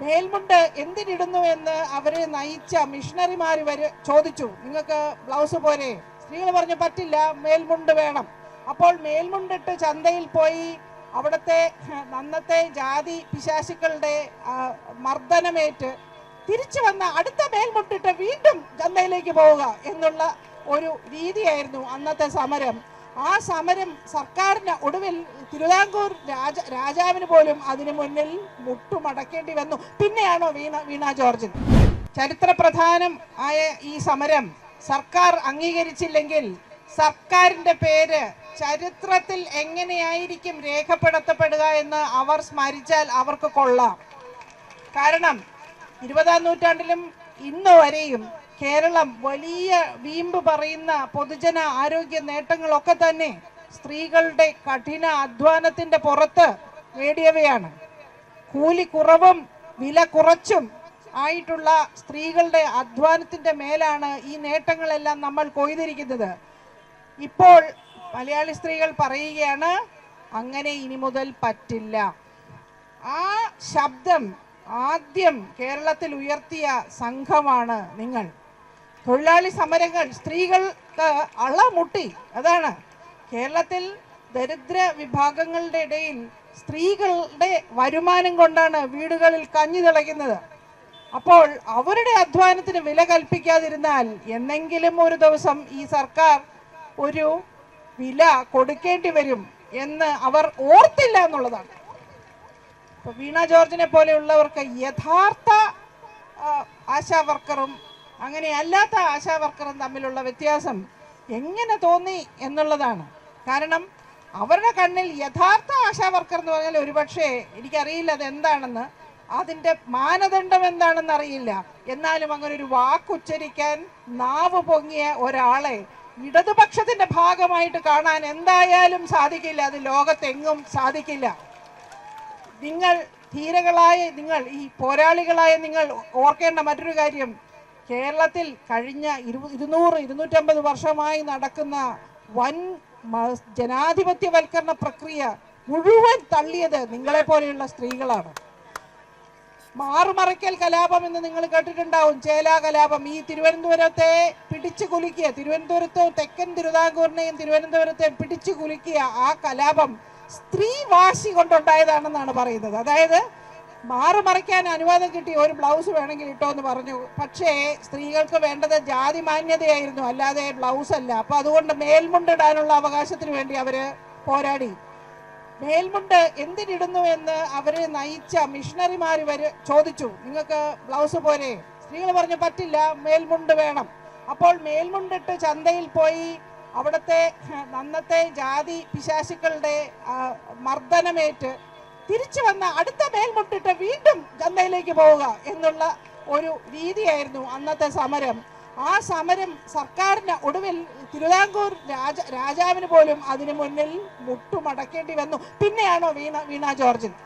മേൽമുണ്ട് എന്തിനിടുന്നു എന്ന് അവരെ നയിച്ച മിഷണറിമാർ വരെ ചോദിച്ചു. നിങ്ങൾക്ക് ബ്ലൗസ് പോരെ സ്ത്രീകൾ പറഞ്ഞു പറ്റില്ല മേൽമുണ്ട് വേണം. അപ്പോൾ മേൽമുണ്ടിട്ട് ചന്തയിൽ പോയി അവിടുത്തെ നന്നത്തെ ജാതി പിശാശുക്കളുടെ മർദ്ദനമേറ്റ് തിരിച്ചു വന്ന അടുത്ത മേൽമുട്ടിട്ട് വീണ്ടും ചന്തയിലേക്ക് പോവുക എന്നുള്ള ഒരു രീതിയായിരുന്നു അന്നത്തെ സമരം. ആ സമരം സർക്കാരിന് ഒടുവിൽ തിരുവിതാംകൂർ രാജ രാജാവിന് പോലും അതിനു മുന്നിൽ മുട്ടുമടക്കേണ്ടി വന്നു. പിന്നെയാണോ വീണ വീണ ജോർജിൻ ചരിത്ര പ്രധാനം ആയ ഈ സമരം സർക്കാർ അംഗീകരിച്ചില്ലെങ്കിൽ സർക്കാരിന്റെ പേര് ചരിത്രത്തിൽ എങ്ങനെയായിരിക്കും രേഖപ്പെടുത്തപ്പെടുക എന്ന് അവർ സ്മരിച്ചാൽ അവർക്ക് കൊള്ളാം. കാരണം ഇരുപതാം നൂറ്റാണ്ടിലും ഇന്ന് വരെയും കേരളം വലിയ വീമ്പ് പറയുന്ന പൊതുജന ആരോഗ്യ നേട്ടങ്ങളൊക്കെ തന്നെ സ്ത്രീകളുടെ കഠിന അധ്വാനത്തിന്റെ പുറത്ത് നേടിയവയാണ്. കൂലി കുറവും വില കുറച്ചും ആയിട്ടുള്ള സ്ത്രീകളുടെ അധ്വാനത്തിന്റെ മേലാണ് ഈ നേട്ടങ്ങളെല്ലാം നമ്മൾ കൊയ്തിരിക്കുന്നത്. ഇപ്പോൾ മലയാളി സ്ത്രീകൾ പറയുകയാണ് അങ്ങനെ ഇനി മുതൽ പറ്റില്ല. ആ ശബ്ദം ആദ്യം കേരളത്തിൽ ഉയർത്തിയ സംഘമാണ് നിങ്ങൾ. തൊഴിലാളി സമരങ്ങൾ സ്ത്രീകൾക്ക് അളമുട്ടി. അതാണ്. കേരളത്തിൽ ദരിദ്ര വിഭാഗങ്ങളുടെ ഇടയിൽ സ്ത്രീകളുടെ വരുമാനം കൊണ്ടാണ് വീടുകളിൽ കഞ്ഞി തിളയ്ക്കുന്നത്. അപ്പോൾ അവരുടെ അധ്വാനത്തിന് വില കൽപ്പിക്കാതിരുന്നാൽ എന്നെങ്കിലും ഒരു ദിവസം ഈ സർക്കാർ ഒരു വില കൊടുക്കേണ്ടി വരും എന്ന് അവർ ഓർത്തില്ല എന്നുള്ളതാണ്. ഇപ്പൊ വീണ ജോർജിനെ പോലെയുള്ളവർക്ക് യഥാർത്ഥ ആശാ വർക്കറും അങ്ങനെ അല്ലാത്ത ആശാ വർക്കറും തമ്മിലുള്ള വ്യത്യാസം എങ്ങനെ തോന്നി എന്നുള്ളതാണ്. കാരണം അവരുടെ കണ്ണിൽ യഥാർത്ഥ ആശാ വർക്കർ എന്ന് പറഞ്ഞാൽ ഒരുപക്ഷെ എനിക്കറിയില്ല അത് എന്താണെന്ന് അതിന്റെ മാനദണ്ഡം എന്താണെന്ന് അറിയില്ല. എന്നാലും അങ്ങനെ ഒരു വാക്കുച്ചരിക്കാൻ നാവ് പൊങ്ങിയ ഒരാളെ ഇടതുപക്ഷത്തിന്റെ ഭാഗമായിട്ട് കാണാൻ എന്തായാലും സാധിക്കില്ല. അത് ലോകത്തെങ്ങും സാധിക്കില്ല. നിങ്ങൾ ധീരകളായ നിങ്ങൾ ഈ പോരാളികളായ നിങ്ങൾ ഓർക്കേണ്ട മറ്റൊരു കാര്യം. കേരളത്തിൽ കഴിഞ്ഞ ഇരു ഇരുന്നൂറ് ഇരുന്നൂറ്റമ്പത് വർഷമായി നടക്കുന്ന വൻ ജനാധിപത്യവൽക്കരണ പ്രക്രിയ മുഴുവൻ തള്ളിയത് നിങ്ങളെ പോലെയുള്ള സ്ത്രീകളാണ്. മാറുമറയ്ക്കൽ കലാപം എന്ന് നിങ്ങൾ കേട്ടിട്ടുണ്ടാവും. ചേല കലാപം. ഈ തിരുവനന്തപുരത്തെ പിടിച്ചു കുലുക്കിയ തിരുവനന്തപുരത്തും തെക്കൻ തിരുവിതാംകൂറിനെയും തിരുവനന്തപുരത്തെ പിടിച്ചു കുലുക്കിയ ആ കലാപം സ്ത്രീ വാശി കൊണ്ടുണ്ടായതാണെന്നാണ് പറയുന്നത്. അതായത് മാറുമറയ്ക്കാൻ അനുവാദം കിട്ടി ഒരു ബ്ലൗസ് വേണമെങ്കിൽ ഇട്ടോ എന്ന് പറഞ്ഞു. പക്ഷേ സ്ത്രീകൾക്ക് വേണ്ടത് ജാതി മാന്യതയായിരുന്നു അല്ലാതെ ബ്ലൗസ് അല്ല. അപ്പൊ അതുകൊണ്ട് മേൽമുണ്ടിടാനുള്ള അവകാശത്തിന് വേണ്ടി അവർ പോരാടി. മേൽമുണ്ട് എന്തിനിടുന്നു എന്ന് അവർ നയിച്ച മിഷണറിമാർ വരെ ചോദിച്ചു. നിങ്ങൾക്ക് ബ്ലൗസ് പോരെ സ്ത്രീകൾ പറഞ്ഞു പറ്റില്ല മേൽമുണ്ട് വേണം. അപ്പോൾ മേൽമുണ്ടിട്ട് ചന്തയിൽ പോയി അവിടുത്തെ അന്നത്തെ ജാതി പിശാശുക്കളുടെ മർദ്ദനമേറ്റ് തിരിച്ചു വന്ന അടുത്ത മേൽമുട്ടിട്ട് വീണ്ടും ഗന്ധയിലേക്ക് പോവുക എന്നുള്ള ഒരു രീതിയായിരുന്നു അന്നത്തെ സമരം. ആ സമരം സർക്കാരിന് ഒടുവിൽ തിരുവിതാംകൂർ രാജ രാജാവിന് പോലും അതിനു മുന്നിൽ മുട്ടുമടക്കേണ്ടി വന്നു. പിന്നെയാണോ വീണ വീണ ജോർജിന്